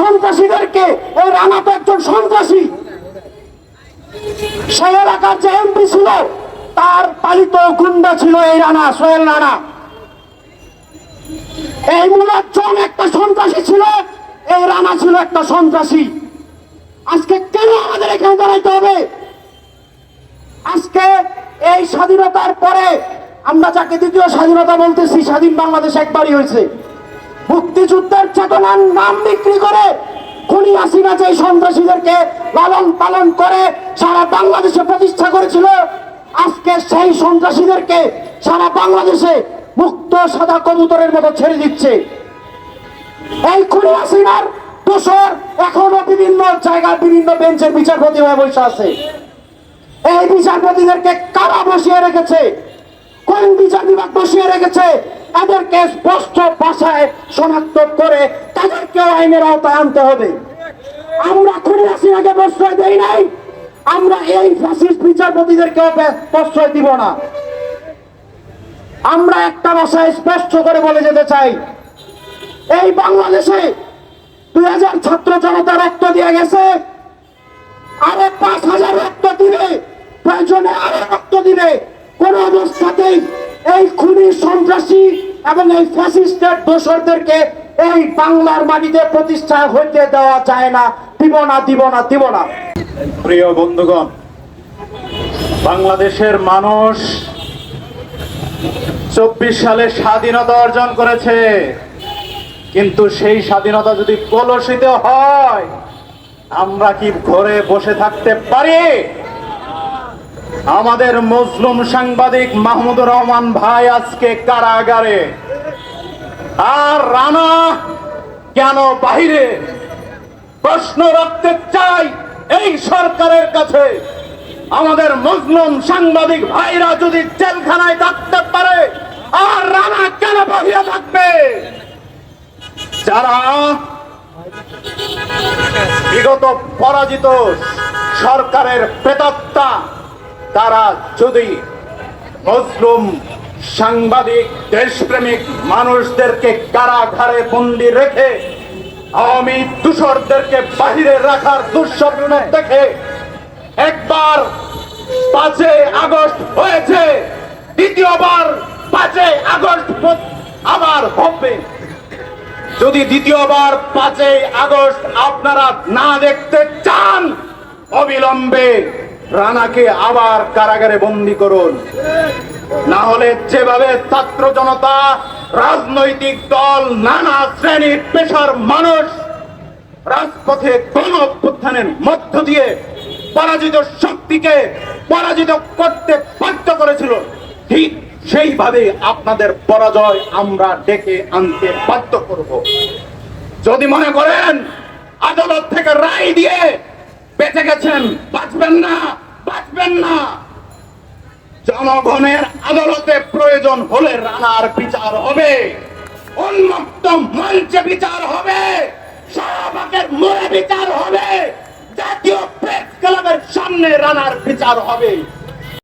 সন্ত্রাসীদেরকে এই রানা তো একজন সন্ত্রাসী, সেই এলাকার যে এমপি ছিল, তার পালিত গুন্ডা ছিল এই রানা, সোহেল রানা। এই একটা সন্ত্রাসী ছিল, এই রানা ছিল একটা সন্ত্রাসী। আজকে কেন আমাদের এখানে দাঁড়াইতে হবে? আজকে এই স্বাধীনতার পরে আমরা যাকে দ্বিতীয় স্বাধীনতা বলতেছি, স্বাধীন বাংলাদেশ একবারই হয়েছে। মুক্তিযুদ্ধের চেতনার নাম বিক্রি করে খুনি হাসিনা যে সন্ত্রাসীদেরকে লালন পালন করে সারা বাংলাদেশে প্রতিষ্ঠা করেছিল। আজকে সেই সন্ত্রাসীদেরকে সারা বাংলাদেশে মুক্ত সাদা কবুতরের মতো ছেড়ে দিচ্ছে। এই খুনি হাসিনার দোষর এখনও বিভিন্ন জায়গায় বিভিন্ন বেঞ্চের বিচারপতি হয়ে বসে আছে। এই বিচারপতিদেরকে কারা বসিয়ে রেখেছে? কোন বিচার বিভাগ বসিয়ে রেখেছে? এদেরকে স্পষ্ট ভাষায় শনাক্ত করে তাদেরকেও আইনের আওতায় আনতে হবে। আমরা খুনি হাসিনাকে প্রশ্রয় দেই নাই। আমরা এই ফ্যাসিস্ট বিচারপতিদেরকেও প্রশ্রয় দিব না। আমরা একটা ভাষায় স্পষ্ট করে বলে যেতে চাই। এই বাংলাদেশে দুই হাজার ছাত্র জনতা রক্ত দিয়ে গেছে। আরও পাঁচ হাজার রক্ত দিবে প্রয়োজনে আরও রক্ত দিবে কোন অবস্থাতেই এই খুনি সন্ত্রাসী এবং এই ফ্যাসিস্টের দোসরদেরকে এই বাংলার মাটিতে প্রতিষ্ঠা হইতে দেওয়া যায় না। দিব না দিব না দিব না। প্রিয় বন্ধুগণ, বাংলাদেশের মানুষ চব্বিশ সালে স্বাধীনতা অর্জন করেছে। কিন্তু সেই স্বাধীনতা যদি কলসিত হয়, আমরা কি ঘরে বসে থাকতে পারি? আমাদের মজলুম সাংবাদিক মাহমুদুর রহমান ভাই আজকে কারাগারে। আর রানা, কেন বাহিরে? প্রশ্ন রাখতে চাই এই সরকারের কাছে। আমাদের মুসলিম সাংবাদিক ভাইরা যদি জেলখানায় থাকতে পারে, আর রানা কেন বাহিরে থাকবে? যারা বিগত পরাজিত সরকারের প্রেতাত্মা তারা যদি মুসলিম সাংবাদিক, দেশপ্রেমিক মানুষদেরকে কারাগারে বন্দি রেখে আওয়ামী দূষরদেরকে বাহিরে রাখার দুঃস্বপ্ন দেখে একবার পাঁচই আগস্ট হয়েছে, দ্বিতীয়বার পাঁচই আগস্ট আবার হবে। যদি দ্বিতীয়বার পাঁচই আগস্ট আপনারা না দেখতে চান, অবিলম্বে রানাকে আবার কারাগারে বন্দি করুন। না হলে যেভাবে ছাত্র জনতা, রাজনৈতিক দল, নানা শ্রেণির পেশার মানুষ রাজপথে গণ অভ্যুত্থানের মধ্য দিয়ে পরাজিত শক্তিকে পরাজিত করতে বাধ্য করেছিল, ঠিক সেইভাবে আপনাদের পরাজয় আমরা ডেকে আনতে বাধ্য করব। যদি মনে করেন, আদালত থেকে রায় দিয়ে বেঁচে গেছেন, বাঁচবেন না। বাঁচবেন না। জনগণের আদালতে প্রয়োজন হলে রানার বিচার হবে। উন্মুক্ত মঞ্চে বিচার হবে। শাহবাগের মোড়ে বিচার হবে। জাতীয় প্রেস ক্লাবের সামনে রানার বিচার হবে।